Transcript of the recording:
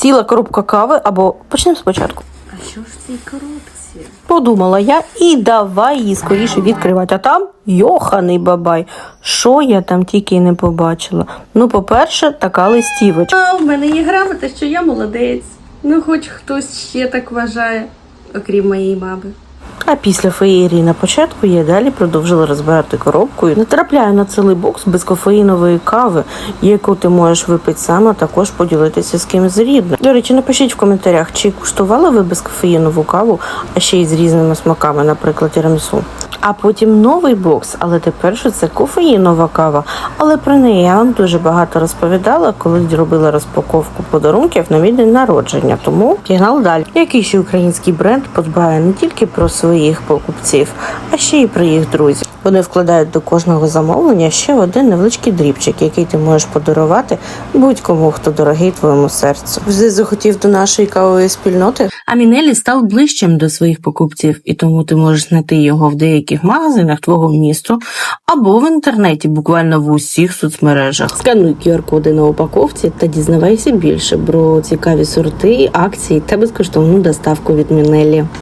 ціла коробка кави або почнемо спочатку. А що ж в цій коробці? Подумала я і давай її скоріше відкривати. А там йоханий бабай. Що я там тільки не побачила. Ну, по-перше, така листівочка. А в мене є грамота, що я молодець. Ну, хоч хтось ще так вважає, окрім моєї мами. А після феєрії на початку я далі продовжила розбирати коробку і натрапляю на цілий бокс безкофеїнової кави, яку ти можеш випити сам, а також поділитися з кимось рідним. До речі, напишіть в коментарях, чи куштували ви безкофеїнову каву, а ще й з різними смаками, наприклад, тірамісу. А потім новий бокс, але тепер же це кофеїнова кава. Але про неї я вам дуже багато розповідала, коли робила розпаковку подарунків на мій день народження. Тому пігнали далі. Який ще український бренд подбає не тільки про своїх покупців, а ще й про їх друзів. Вони вкладають до кожного замовлення ще один невеличкий дрібчик, який ти можеш подарувати будь-кому, хто дорогий твоєму серцю. Вже захотів до нашої кавової спільноти. А Мінелі став ближчим до своїх покупців, і тому ти можеш знайти його в деяких магазинах твого місту або в інтернеті, буквально в усіх соцмережах. Скануй QR-коди на упаковці та дізнавайся більше про цікаві сорти, акції та безкоштовну доставку від Мінелі.